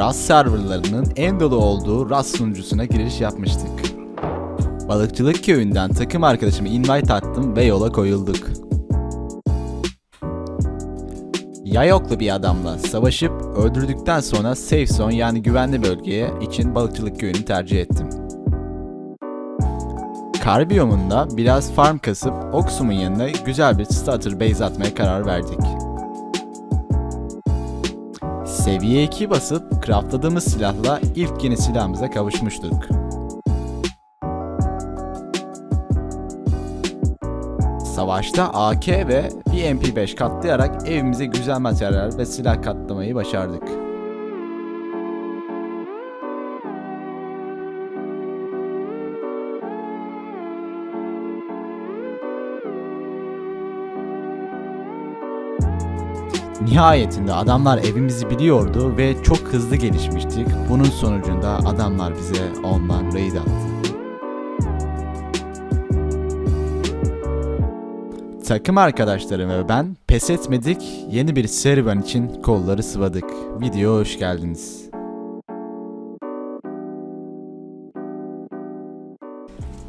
Rust serverlarının en dolu olduğu Rust sunucusuna giriş yapmıştık. Balıkçılık köyünden takım arkadaşımı invite attım ve yola koyulduk. Yayoklu bir adamla savaşıp öldürdükten sonra safe zone yani güvenli bölgeye için balıkçılık köyünü tercih ettim. Kar biyomunda biraz farm kasıp Oxum'un yanına güzel bir starter base atmaya karar verdik. Seviye 2 basıp craftladığımız silahla ilk yeni silahımıza kavuşmuştuk. Savaşta AK ve bir MP5 katlayarak evimize güzel materyal ve silah katlamayı başardık. Nihayetinde adamlar evimizi biliyordu ve çok hızlı gelişmiştik. Bunun sonucunda adamlar bize online raid attı. Takım arkadaşlarım ve ben pes etmedik, yeni bir serüven için kolları sıvadık. Videoya hoş geldiniz.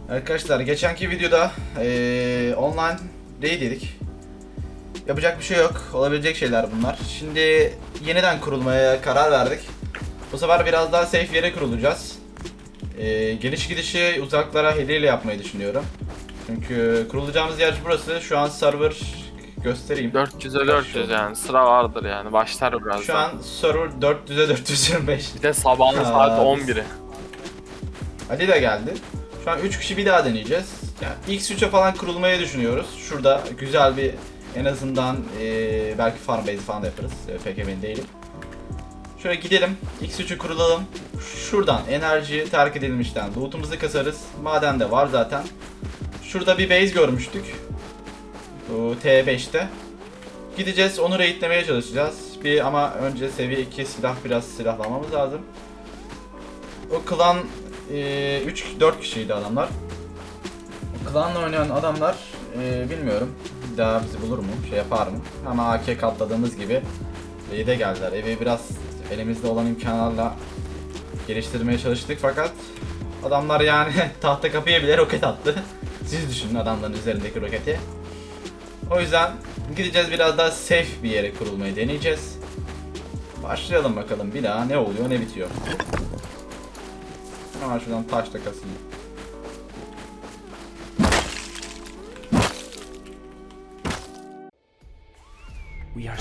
Arkadaşlar geçenki videoda eee, online raid yedik. Yapacak bir şey yok. Olabilecek şeyler bunlar. Şimdi yeniden kurulmaya karar verdik. Bu sefer biraz daha safe yere kurulacağız. Eee, geliş gidişi uzaklara hediyeyle yapmayı düşünüyorum. Çünkü kurulacağımız yer burası. Şu an server göstereyim. 400'e 400 yani sıra vardır yani başlar birazdan. Şu an server 400'e 425. Bir de sabahın saat Aa, 11'i. Ali de geldi. Şu an 3 kişi bir daha deneyeceğiz. Yani X3'e falan kurulmayı düşünüyoruz. Şurada güzel bir en azından eee, belki farm base falan da yaparız. Eee, pek emin değilim. Şöyle gidelim. X3'ü kurulalım. Şuradan enerji terk edilmişten loot'umuzu kasarız. Maden de var zaten. Şurada bir base görmüştük. Bu T5'te. Gideceğiz onu raidlemeye çalışacağız. Bir ama önce seviye 2 silah biraz silahlamamız lazım. O klan 3 4 kişiydi adamlar. O klanla oynayan adamlar e, bilmiyorum. Daha bizi bulur mu? Şey yapar mı? Ama AK katladığımız gibi iyi de geldiler. Evi biraz elimizde olan imkanlarla geliştirmeye çalıştık fakat adamlar yani tahta kapıya bile roket attı. Siz düşünün adamların üzerindeki roketi. O yüzden gideceğiz biraz daha safe bir yere kurulmayı deneyeceğiz. Başlayalım bakalım bir daha ne oluyor ne bitiyor. Hemen şuradan taş da.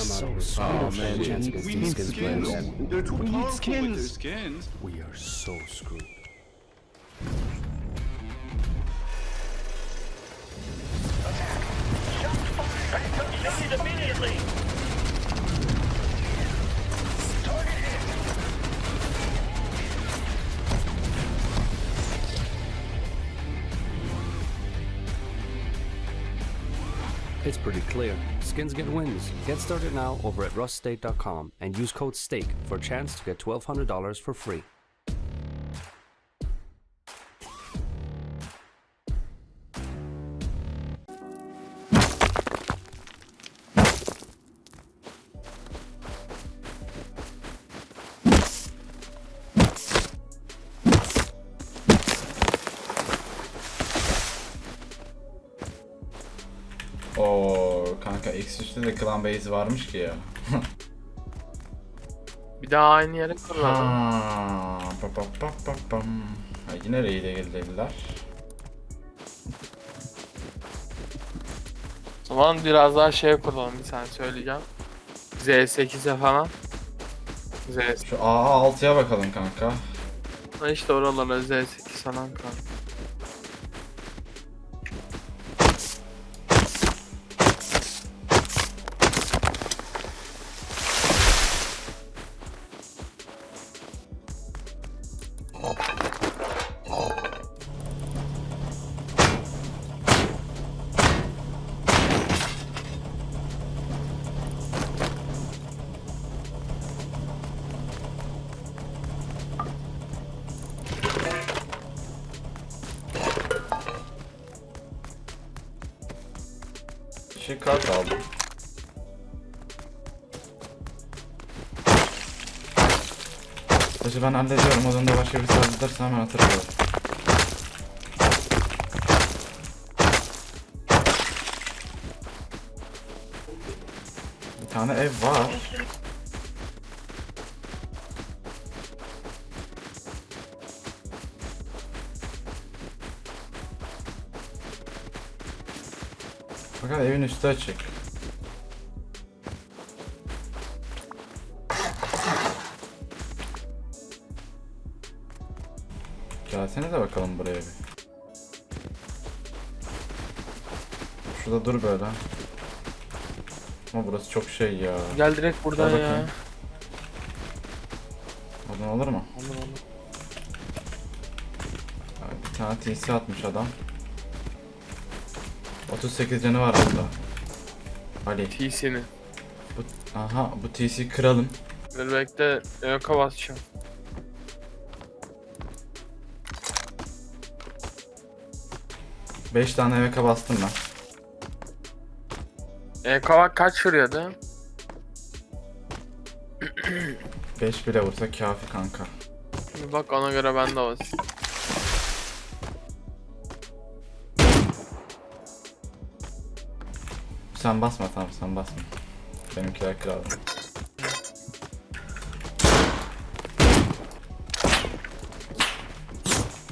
so. Oh man, we need skins. We need skins. We are so screwed. Clear. Skins get wins. Get started now over at ruststate.com and use code STAKE for a chance to get $1,200 for free. X3'te de clan base varmış ki ya. Bir daha aynı yere kurulalım. Ha, pa pa pa pa pam. Ha, yine raid'e geldiler. O zaman biraz daha şey kuralım bir saniye söyleyeceğim. Z8'e falan. Z8. Şu AA6'ya bakalım kanka. Ha işte oralara Z8 falan kal. Montajı ben hallediyorum. O zaman da başka bir saldırırsa hemen hatırlıyorum. Bir tane ev var. Fakat evin üstü açık. Buraya bir. Şurada dur böyle. Ama burası çok şey ya. Gel direkt buradan Gel ya. Oradan olur mu? Olur olur. Bir tane TC atmış adam. 38 canı var burada. Ali. TC'ni. Bu, aha bu TC kıralım. Dur bekle. Yoka basacağım. Beş tane eve bastım ben. E kavak kaç vuruyordu? 5 bile vursa kafi kanka. Bir bak ona göre ben de basayım. Sen basma tamam sen basma. Benimkiler kralım.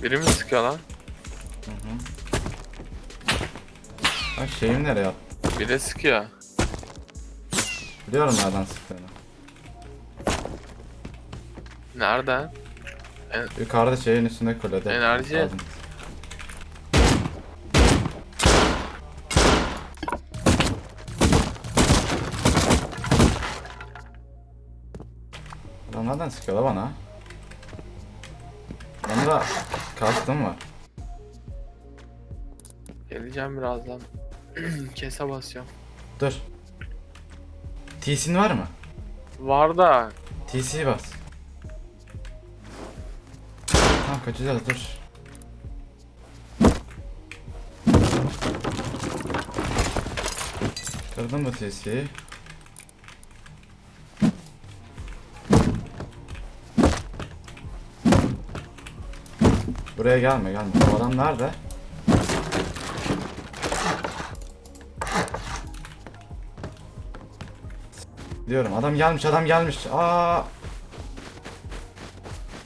Biri mi sıkıyor lan? Bak şeyim nereye attı? Biri sıkıyor. Biliyorum nereden sıktığını. Nereden? Yukarıda şeyin üstünde kulede. Enerji. Aldım. Adam nereden sıkıyor la bana? Bana da kastım var. Geleceğim birazdan. Kese basacağım. Dur. TC'nin var mı? Var da TC'yi bas. Tamam kaçacağız dur. Kırdım bu TC'yi. Buraya gelme gelme. Bu adam nerede? Diyorum adam gelmiş adam gelmiş. Aa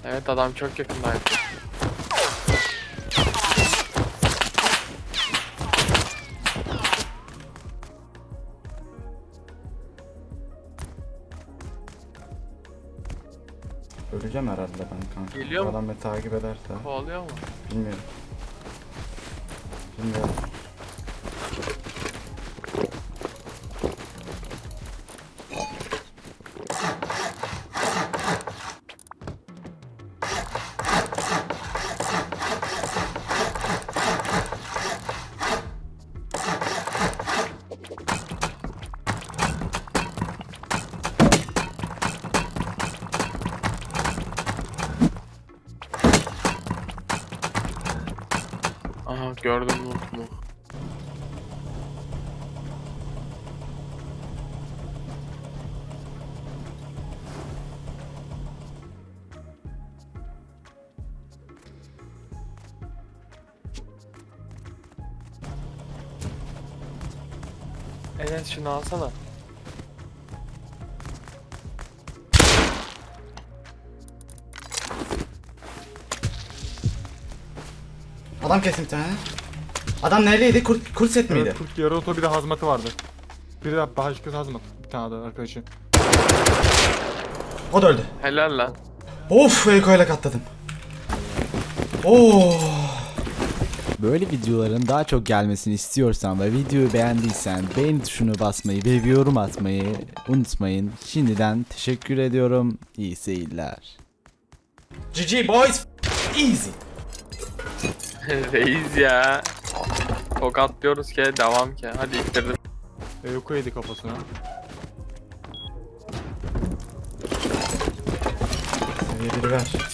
evet adam çok yakındaydı. Öleceğim herhalde ben kanka. Geliyor mu? Adam beni takip ederse. Kovalıyor mu? Bilmiyorum. Bilmiyorum. Enes şunu alsana. Adam kesin bir tane. Adam neredeydi? Kurt, kurt set miydi? Evet, Türk yarı oto bir de hazmatı vardı. Bir de başka hazmat. Bir tane daha arkadaşı. O da öldü. Helal lan. Of Eko katladım. Oo. Böyle videoların daha çok gelmesini istiyorsan ve videoyu beğendiysen beğeni tuşunu basmayı ve bir yorum atmayı unutmayın. Şimdiden teşekkür ediyorum. İyi seyirler. GG boys. Easy. Reis ya. Tokatlıyoruz ki devam ki. Hadi ittirdim. Eyoko yedi kafasına. Biri ver.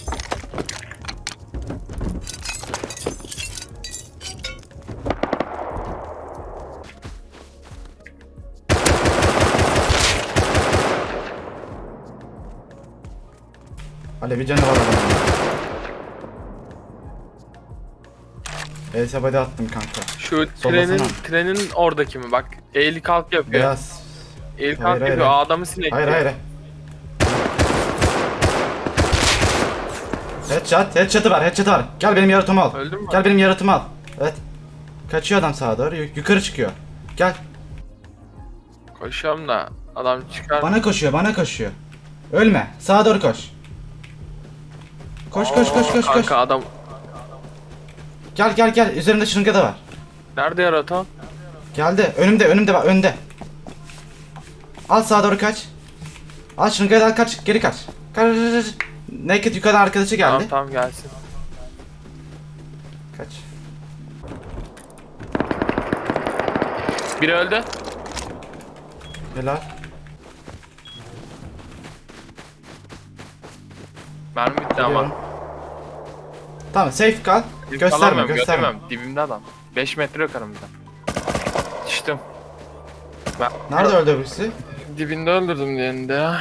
Ali bir canı var adamın. El sabadi attım kanka. Şu Sollasana. trenin trenin oradaki mi bak. Eğil kalk yapıyor. Beyaz. Eğil kalk Hayır, hayır, yapıyor. Adamı sinek. Hayır hayır. Headshot, headshot'ı var, headshot'ı var. Gel benim yaratımı al. Öldün mü? Gel benim yaratımı al. Evet. Kaçıyor adam sağa doğru, yu- yukarı çıkıyor. Gel. Koşuyorum da adam çıkar. Bana koşuyor, bana koşuyor. Ölme, sağa doğru koş. Koş koş koş koş koş. Kanka adam Gel gel gel, üzerinde şırınga da var. nerede yaratan? Geldi, önümde, önümde var, önde. Al sağa doğru kaç. Al şırıngayı da al kaç, geri kaç, kaç. Naked yukarıdan arkadaşı geldi. Tamam tamam gelsin. Kaç. Biri öldü. Helal. Mermi bitti ama. Tamam safe kal. Biz Gösterme kalamıyorum, gösterme. göstermem. Dibimde adam. 5 metre yukarımda. Düştüm. Ben Nerede öldü birisi? dibinde öldürdüm diğerini de ya.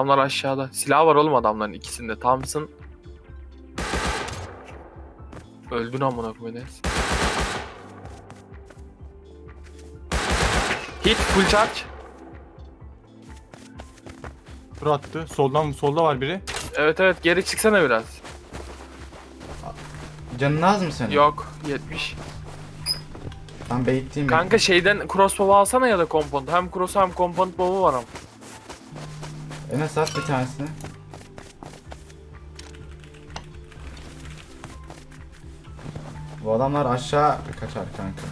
Adamlar aşağıda. Silah var oğlum adamların ikisinde. Thompson. Öldün amına koyayım. Hit full charge. Tur attı. Soldan solda var biri. Evet evet geri çıksana biraz. Canın az mı senin? Yok 70. Ben baitliyim. Kanka şeyden crossbow'u alsana ya da compound. Hem cross hem compound bow'u var ama. Enes at bir tanesini. Bu adamlar aşağı kaçar kanka.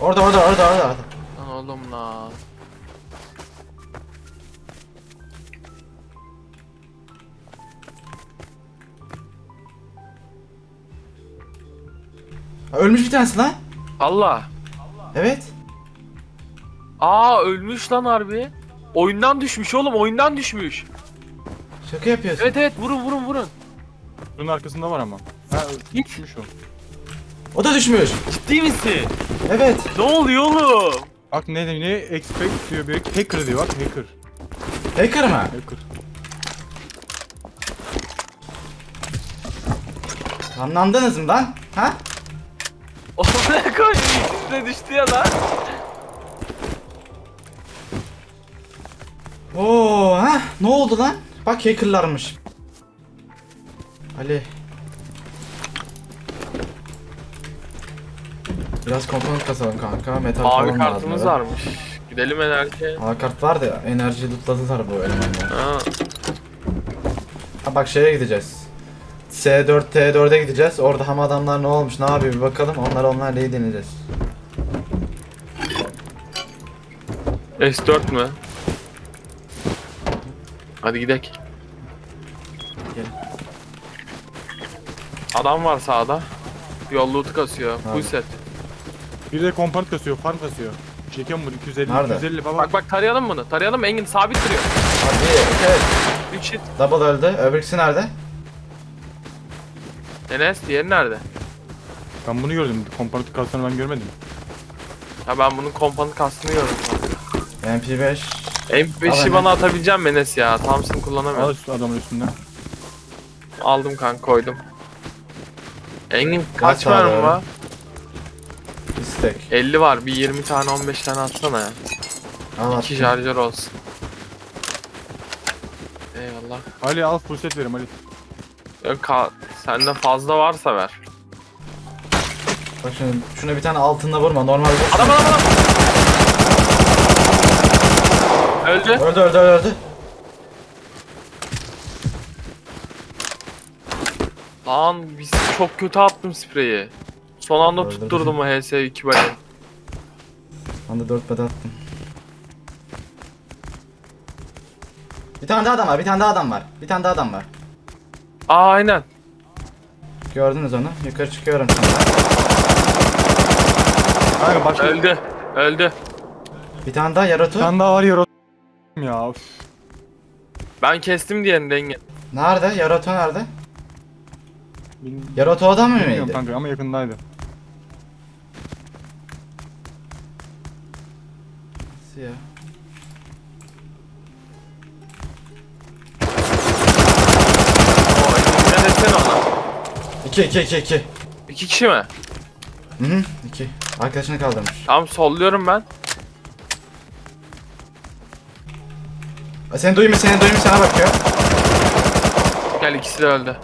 Orada orada orada orada. Lan oğlum lan. Ha, Ölmüş bir tanesi lan. Allah. Evet. Aa ölmüş lan harbi. Oyundan düşmüş oğlum oyundan düşmüş. Şaka yapıyorsun. Evet evet vurun vurun vurun. Bunun arkasında var ama. Ha düşmüş o. O da düşmüş. Ciddi misin? Evet. Ne oluyor oğlum? Bak ne ne expect diyor bir hacker diyor bak hacker. Hacker mı? Hacker. Anlandınız mı lan? Ha? Oğlum ne koyayım? İkisi de düştü ya lan. Oo ha? Ne oldu lan? Bak hackerlarmış. Ali. Biraz komponent kasalım kanka. Metal Mavi falan kartımız lazım. varmış. Gidelim enerji. Mavi kart var da enerji lootladılar bu elemanlar. Ha. Ha bak şeye gideceğiz. S4 T4'e gideceğiz. Orada ham adamlar ne olmuş ne yapıyor bir bakalım. Onlar onlarla iyi deneyeceğiz. S4 mü? Hadi gidelim. Adam var sağda. Yol loot'u kasıyor. Full Abi. set. Bir de komponent kasıyor, farm kasıyor. Çekiyorum bunu 250 Nerede? 250 baba. Bak bak tarayalım bunu. Tarayalım Engin sabit duruyor. Hadi evet. 3 hit. Double öldü. Öbürküsü nerede? Enes diğeri nerede? Ben bunu gördüm. Komponent kasını ben görmedim. Ya ben bunun kompanı kastını gördüm. MP5. Al MP5'i hemen. bana atabileceğim Enes ya? Thompson Al kullanamıyorum. üstü adamın üstünden. Aldım kanka koydum. Engin kaç mermi abi? var? İstek. 50 var. Bir 20 tane 15 tane atsana ya. Al 2 attım. şarjör olsun. Eyvallah. Ali al full set verim Ali. Yok ka- sende fazla varsa ver. Bak şunu, şuna bir tane altında vurma. Normal vur. Adam adam adam. Öldü. Öldü öldü öldü. Lan biz çok kötü attım spreyi. Son anda Öldürdün. tutturdum o HS2 bayı. Ben de 4 bed attım. Bir tane daha adam var. Bir tane daha adam var. Bir tane daha adam var. Aa aynen. Gördünüz onu. Yukarı çıkıyorum şimdi. Kanka başka Öldü. Öldü. Bir tane daha Bir Yaroto. tane daha var ya ya. Of. Ben kestim diğerini denge. Nerede? Yaroto nerede? Bilmiyorum Yaroto adam mı bilmiyorum mıydı? kanka ama yakındaydı. Nasıl ya? O ne desene ona. 2 2 2 2. İki kişi mi? Hı hı 2. Arkadaşını kaldırmış. Tamam solluyorum ben. Aa, Seni duymuyor, seni duymuyor, sana bakıyor. Gel ikisi de öldü.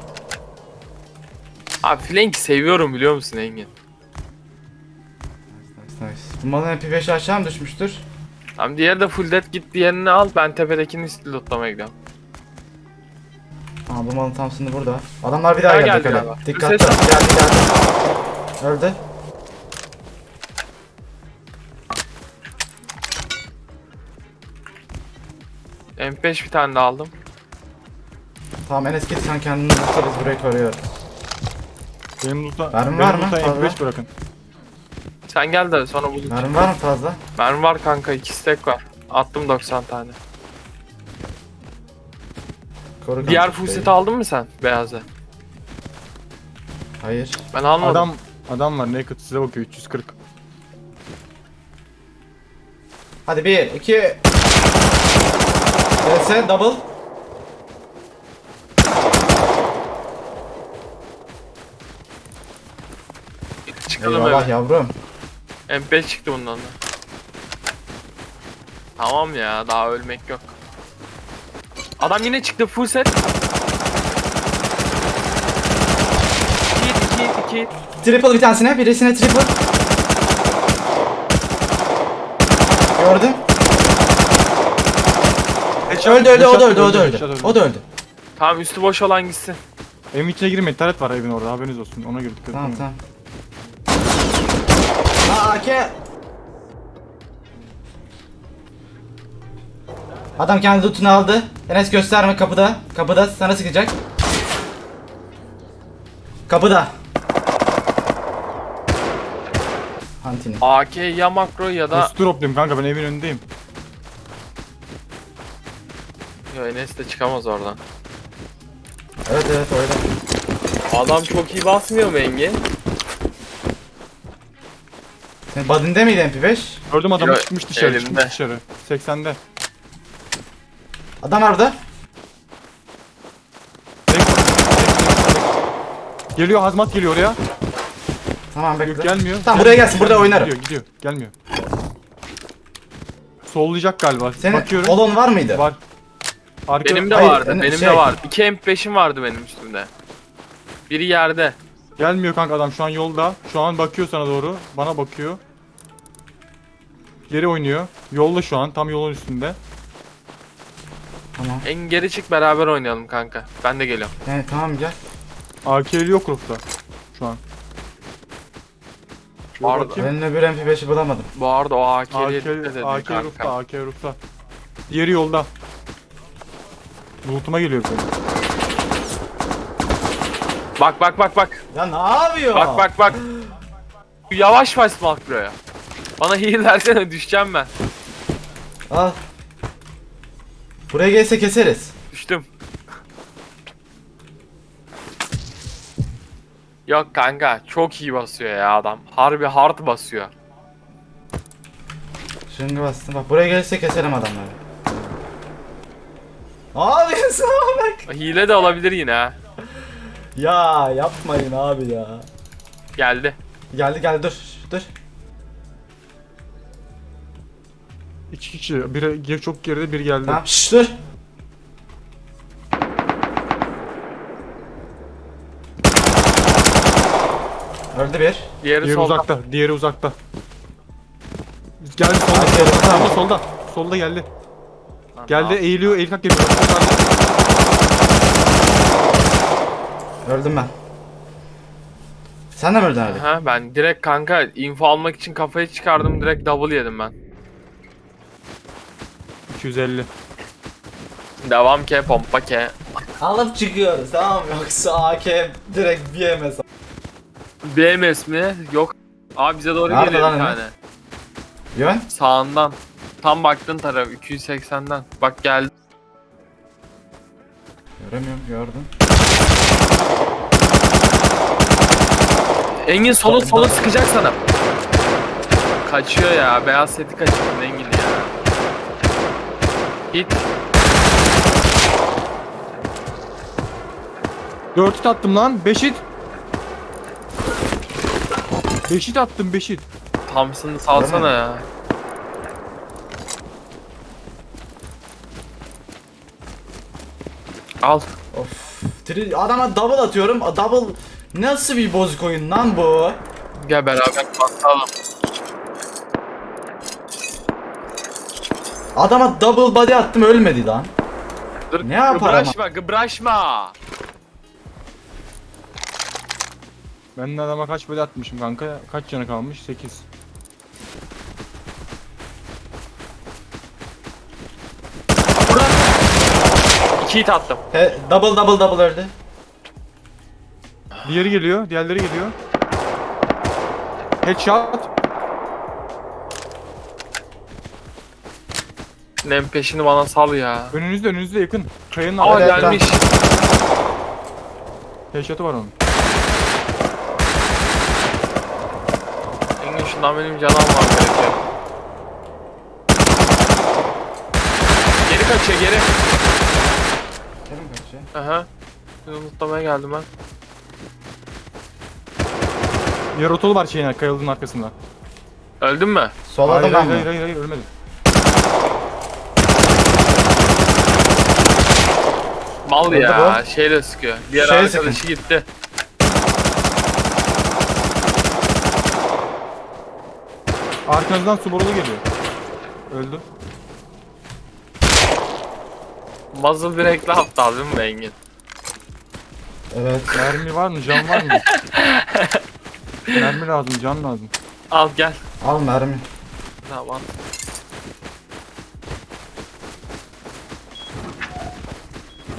Abi flank seviyorum biliyor musun Engin? Nice nice. Bu malın MP5 aşağı mı düşmüştür? Tamam diğeri de full dead git diğerini al ben tepedekini lootlamaya gidiyorum. Aa bu malın Thompson'ı burada. Adamlar bir daha Ha, geldi, geldi galiba. Dikkatli. Ses- Geldi geldi. Öldü. MP5 bir tane de aldım. Tamam Enes git sen kendini tutsa biz burayı koruyoruz. Benim loot'a Mermi benim var mı? loot'a Fazla. MP5 bırakın. Sen gel de sonra bu Mermi var mı fazla? Mermi var kanka iki stack var. Attım 90 tane. Koru Diğer full seti aldın mı sen beyazı? Hayır. Ben almadım. Adam adam var naked size bakıyor 340. Hadi 1, 2... CS double. Çıkalım Eyvallah eve. yavrum. MP5 çıktı bundan da. Tamam ya daha ölmek yok. Adam yine çıktı full set. 2 2 2 Triple bir tanesine, birisine triple. Gördüm. Öldü öldü, o da öldü, o da öldü. O da öldü. Tamam üstü boş olan gitsin. Evin içine girmeyin taret var evin orada haberiniz olsun ona göre dikkat Tamam edin. tamam. Aa AK. Adam kendi lootunu aldı. Enes gösterme kapıda. Kapıda sana sıkacak. Kapıda. Hantini. AK ya makro ya da Postu droplayayım kanka ben evin önündeyim. Yo, Enes de çıkamaz oradan. Evet evet öyle. Adam çok iyi basmıyor mu Engin? Badinde miydi MP5? Gördüm adamı Yo, çıkmış dışarı elimde. çıkmış dışarı. 80'de. Adam orada. Geliyor hazmat geliyor oraya. Tamam bekle. Yok gelmiyor. Tamam buraya gelsin burada oynarım. Gidiyor gidiyor gelmiyor. Sollayacak galiba. Senin Bakıyorum. kolon var mıydı? Var. Arka... Benim de Hayır, vardı, yani benim şey- de var. 2 MP5'im vardı benim üstümde. Biri yerde. Gelmiyor kanka adam şu an yolda. Şu an bakıyor sana doğru. Bana bakıyor. Geri oynuyor. Yolda şu an tam yolun üstünde. Tamam. En geri çık beraber oynayalım kanka. Ben de geliyorum. Yani tamam gel. AK'li yok rufta. Şu an. Şöyle Var da- bakayım. Ben öbür MP5'i bulamadım. Bu arada o AK'liye AK, dikkat edin AK kanka. rufta, AK rufta. Diğeri yolda. Loot'uma geliyor benim. Bak bak bak bak. Ya ne yapıyor? Bak bak bak. Yavaş bas makroya. Bana heal versene düşeceğim ben. Al. Buraya gelse keseriz. Düştüm. Yok kanka çok iyi basıyor ya adam. Harbi hard basıyor. Şimdi bastım. Bak buraya gelirse keserim adamları. Abi sana bak. Hile de olabilir yine ha. Ya yapmayın abi ya. Geldi. Geldi geldi dur. Dur. İki kişi. Biri çok geride, biri geldi. Tamam şşş dur. Öldü bir. Diğeri Diğeri solda. uzakta, diğeri uzakta. Geldi solda, tamam. solda, solda, solda geldi. Geldi, eğiliyor, eğil kalk geliyor. Öldüm ben. Sen de mi öldün abi? Ha ben direkt kanka info almak için kafayı çıkardım direkt double yedim ben. 250. Devam ke pompa ke. Alıp çıkıyoruz tamam mı? Yoksa AK direkt BMS. BMS mi? Yok. Abi bize doğru Nerede geliyor bir lan tane. Yön? Sağından. Tam baktın taraf 280'den. Bak geldi. Göremiyorum gördüm. Engin solu solu sıkacak sana. Kaçıyor ya. Beyaz seti kaçırdın Engin ya. Hit. 4 hit attım lan. 5 hit. 5 hit attım 5 hit. Thompson'ı salsana ya. Al. Of. Tri- Adama double atıyorum. Double nasıl bir bozuk oyun lan bu? Gel beraber basalım. Adama double body attım ölmedi lan. Dur. Ne yapar ama? Gıbraşma, gıbraşma. Ben de adama kaç böyle atmışım kanka? Kaç canı kalmış? 8. Hit attım. He, double double double öldü. Diğeri geliyor, diğerleri geliyor. Headshot. Nem peşini bana sal ya. Önünüzde önünüzde yakın. Kayanın Aa. Evet, gelmiş. Headshot'ı var onun. Engin şundan benim canım var gerekiyor. Geri kaçıyor geri. Kerim kaçıyor. Aha. Seni unutlamaya geldim ben. Diğer otolu var şeyin kayalığın arkasında. Öldün mü? Sol Hayır adam hayır, ben hayır mi? hayır hayır ölmedi. Mal Öldü ya. Şeyle sıkıyor. Diğer Şey arkadaşı sıkın. gitti. Arkanızdan Subaru'lu geliyor. Öldü. Muzzle direkli aptal değil mi Engin? Evet. Mermi var mı? Can var mı? Mermi lazım, can lazım. Al gel. Al mermi. Tamam.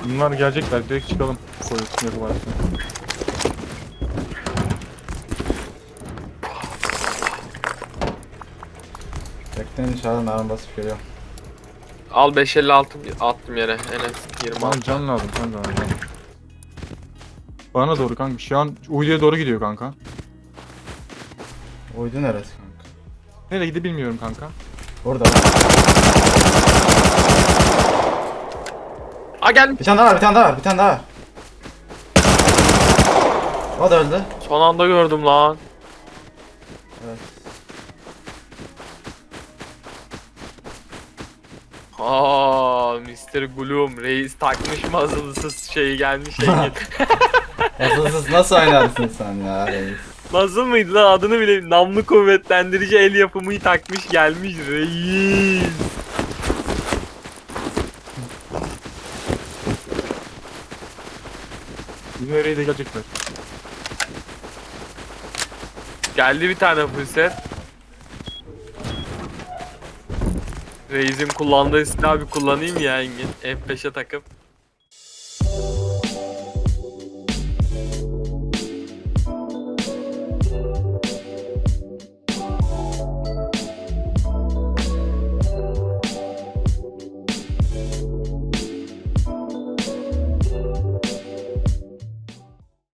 Bunlar gelecekler, direkt çıkalım. Koyup yakı varsa. Bekleyin inşallah mermi basıp geliyor. Al 556 attım yere. Enes 26. Bana can lazım kanka. Can. Bana doğru kanka. Şu an uyduya doğru gidiyor kanka. Uydu neresi kanka? Nereye gidiyor bilmiyorum kanka. Burada. Aa gel. Bir tane daha var, bir tane daha var, bir tane daha var. O da öldü. Son anda gördüm lan. Evet. Mr. Gloom reis takmış muzzle'sız şeyi gelmiş Engin. Asılsız nasıl oynarsın sen ya reis? Nasıl mıydı lan adını bile namlu kuvvetlendirici el yapımı takmış gelmiş reis. Bizim nereye de gelecekler. Geldi bir tane full set. Reis'in kullandığı silahı bir kullanayım ya Engin. F5'e takıp.